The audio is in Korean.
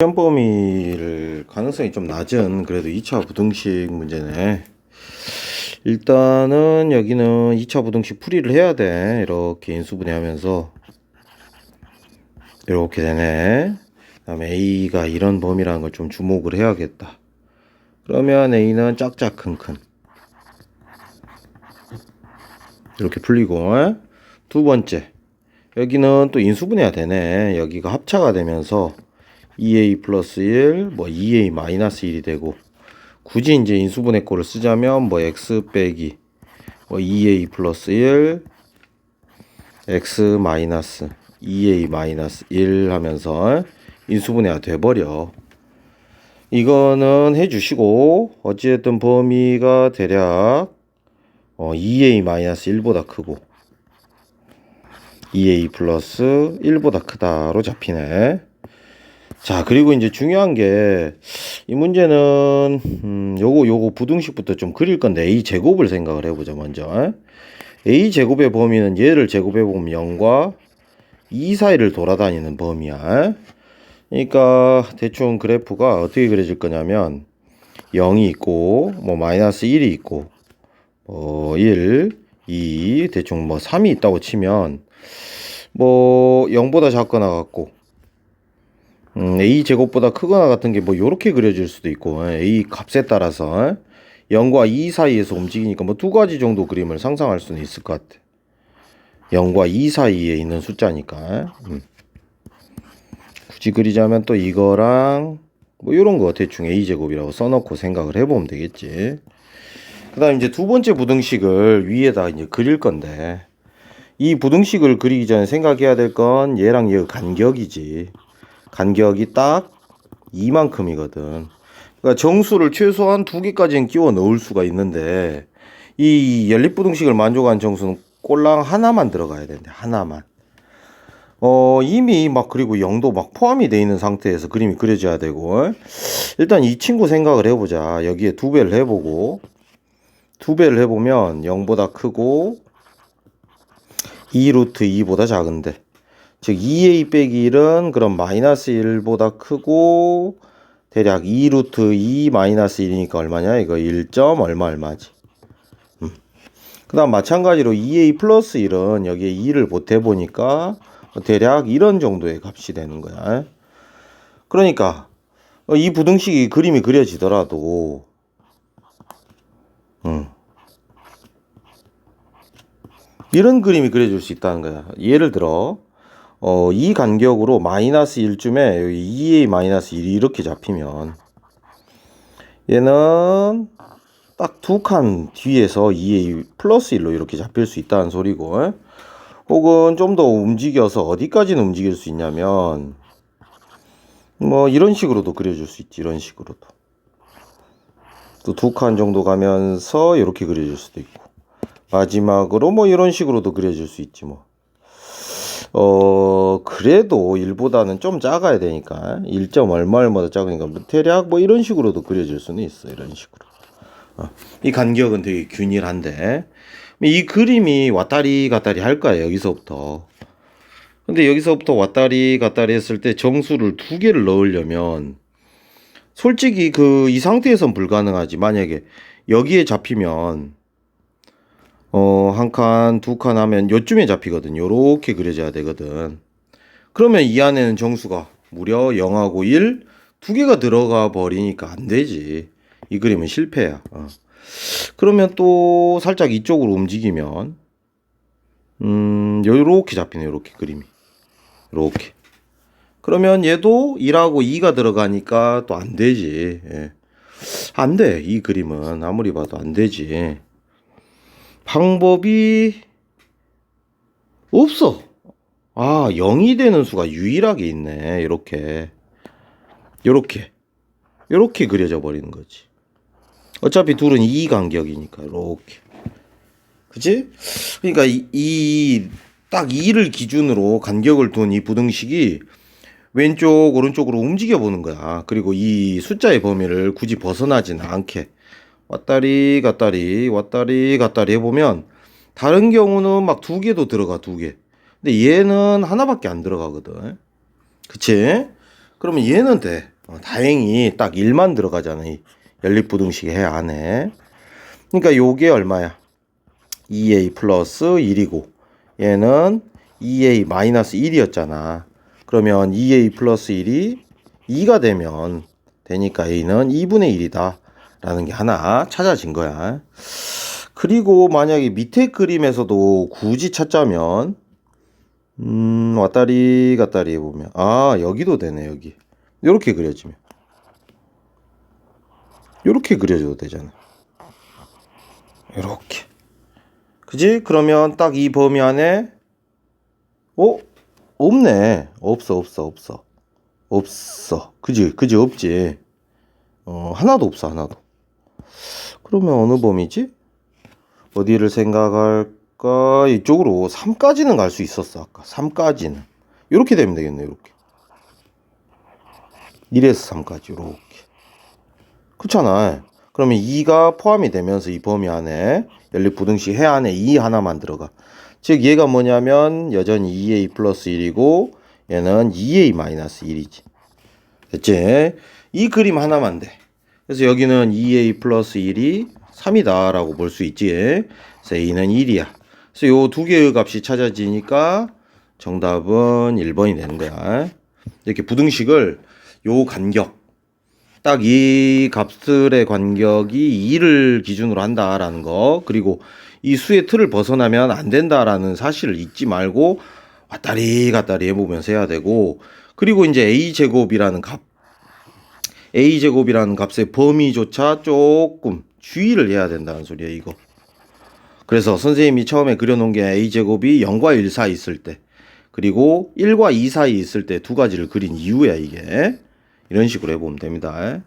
시험 범위를 가능성이 좀 낮은 그래도 2차 부등식 문제네. 일단은 여기는 2차 부등식 풀이를 해야 돼. 이렇게 인수분해 하면서. 이렇게 되네. 그 다음에 A가 이런 범위라는 걸 좀 주목을 해야겠다. 그러면 A는 짝짝큰큰. 이렇게 풀리고. 에? 두 번째. 여기는 또 인수분해가 되네. 여기가 합차가 되면서 2a 플러스 1, 뭐 2a 마이너스 1이 되고 굳이 이제 인수분해 꼴을 쓰자면 뭐 x 빼기 뭐 2a 플러스 1, x 마이너스 2a 마이너스 1 하면서 인수분해가 돼버려. 이거는 해주시고 어찌됐든 범위가 대략 어 2a 마이너스 1보다 크고 2a 플러스 1보다 크다로 잡히네. 자, 그리고 이제 중요한 게, 이 문제는, 음, 요거, 요거 부등식부터 좀 그릴 건데, A 제곱을 생각을 해보자, 먼저. A 제곱의 범위는 얘를 제곱해보면 0과 2 사이를 돌아다니는 범위야. 그러니까, 대충 그래프가 어떻게 그려질 거냐면, 0이 있고, 뭐, 마이너스 1이 있고, 뭐, 1, 2, 대충 뭐, 3이 있다고 치면, 뭐, 0보다 작거나 같고, 음, a 제곱보다 크거나 같은 게뭐 요렇게 그려질 수도 있고 예, a 값에 따라서 0과 2 사이에서 움직이니까 뭐 두 가지 정도 그림을 상상할 수는 있을 것 같아. 0과 2 사이에 있는 숫자니까. 음. 굳이 그리자면 또 이거랑 뭐 요런 거 대충 a 제곱이라고 써놓고 생각을 해보면 되겠지. 그다음 이제 두 번째 부등식을 위에다 이제 그릴 건데 이 부등식을 그리기 전에 생각해야 될 건 얘랑 얘의 간격이지. 간격이 딱 이만큼이거든. 그러니까 정수를 최소한 두 개까지는 끼워 넣을 수가 있는데 이 연립부등식을 만족한 정수는 꼴랑 하나만 들어가야 되는데 하나만. 어 이미 막 그리고 0도 막 포함이 돼 있는 상태에서 그림이 그려져야 되고 일단 이 친구 생각을 해보자. 여기에 두 배를 해보고 두 배를 해보면 0보다 크고 2 루트 2보다 작은데 즉 2a 빼기 1은 그럼 마이너스 1보다 크고 대략 2 루트 2 마이너스 1이니까 얼마냐 이거 1점 얼마 얼마지 음. 그 다음 마찬가지로 2a 플러스 1은 여기에 2를 보태보니까 대략 이런 정도의 값이 되는 거야 그러니까 이 부등식이 그림이 그려지더라도 음. 이런 그림이 그려질 수 있다는 거야 예를 들어 어, 이 간격으로 마이너스 1쯤에 여기 2a 마이너스 1이 이렇게 잡히면 얘는 딱 두 칸 뒤에서 2a 플러스 1로 이렇게 잡힐 수 있다는 소리고 에? 혹은 좀 더 움직여서 어디까지는 움직일 수 있냐면 뭐 이런 식으로도 그려줄 수 있지 이런 식으로도 또 두 칸 정도 가면서 이렇게 그려질 수도 있고 마지막으로 뭐 이런 식으로도 그려질 수 있지 뭐 어, 그래도 1보다는 좀 작아야 되니까 1점 얼마 얼마더 작으니까 뭐 대략 뭐 이런 식으로도 그려질 수는 있어 이런 식으로. 어, 이 간격은 되게 균일한데. 이 그림이 왔다리 갔다리 할 거야 여기서부터. 근데 여기서부터 왔다리 갔다리 했을 때 정수를 두 개를 넣으려면 솔직히 그 이 상태에선 불가능하지. 만약에 여기에 잡히면 어, 한 칸, 두 칸 하면 요쯤에 잡히거든. 요렇게 그려져야 되거든. 그러면 이 안에는 정수가 무려 0하고 1, 두 개가 들어가 버리니까 안 되지. 이 그림은 실패야. 어. 그러면 또 살짝 이쪽으로 움직이면, 음, 요렇게 잡히네, 요렇게 그림이. 요렇게. 그러면 얘도 1하고 2가 들어가니까 또 안 되지. 예. 안 돼. 이 그림은 아무리 봐도 안 되지. 방법이 없어. 아, 0이 되는 수가 유일하게 있네. 이렇게. 요렇게. 요렇게 그려져 버리는 거지. 어차피 둘은 이 간격이니까 이렇게. 그치? 그러니까 이, 이, 딱 2를 기준으로 간격을 둔 이 부등식이 왼쪽 오른쪽으로 움직여 보는 거야. 그리고 이 숫자의 범위를 굳이 벗어나지는 않게. 왔다리 갔다리 왔다리 갔다리 해보면 다른 경우는 막 두 개도 들어가 두 개. 근데 얘는 하나밖에 안 들어가거든. 그치? 그러면 얘는 돼. 어, 다행히 딱 1만 들어가잖아. 이 연립부등식 해 안에. 그러니까 요게 얼마야? 2a 플러스 1이고 얘는 2a 마이너스 1이었잖아. 그러면 2a 플러스 1이 2가 되면 되니까 a는 2분의 1이다. 라는 게 하나 찾아진 거야. 그리고 만약에 밑에 그림에서도 굳이 찾자면 음, 왔다리 갔다리 해보면 아 여기도 되네 여기. 요렇게 그려지면. 요렇게 그려줘도 되잖아. 요렇게. 그지? 그러면 딱 이 범위 안에 어? 없네. 없어 없어 없어. 없어. 그지? 그지? 없지. 어 하나도 없어 하나도 그러면 어느 범위지? 어디를 생각할까? 이쪽으로 3까지는 갈 수 있었어 아까. 3까지는. 이렇게 되면 되겠네 이렇게. 1에서 3까지 이렇게. 그렇잖아. 그러면 2가 포함이 되면서 이 범위 안에 연립 부등식 해 안에 2 하나만 들어가. 즉 얘가 뭐냐면 여전히 2a 플러스 1이고 얘는 2a 마이너스 1이지. 됐지? 이 그림 하나만 돼 그래서 여기는 2a 플러스 1이 3이다 라고 볼 수 있지. 그래서 a는 1이야. 그래서 요 두 개의 값이 찾아지니까 정답은 1번이 되는 거야. 이렇게 부등식을 요 간격 딱 이 값들의 간격이 2를 기준으로 한다라는 거 그리고 이 수의 틀을 벗어나면 안 된다라는 사실을 잊지 말고 왔다리 갔다리 해보면서 해야 되고 그리고 이제 a 제곱이라는 값 a 제곱이라는 값의 범위조차 조금 주의를 해야 된다는 소리야 이거. 그래서 선생님이 처음에 그려놓은 게 a 제곱이 0과 1 사이 있을 때 그리고 1과 2 사이 있을 때 두 가지를 그린 이유야 이게 이런 식으로 해보면 됩니다.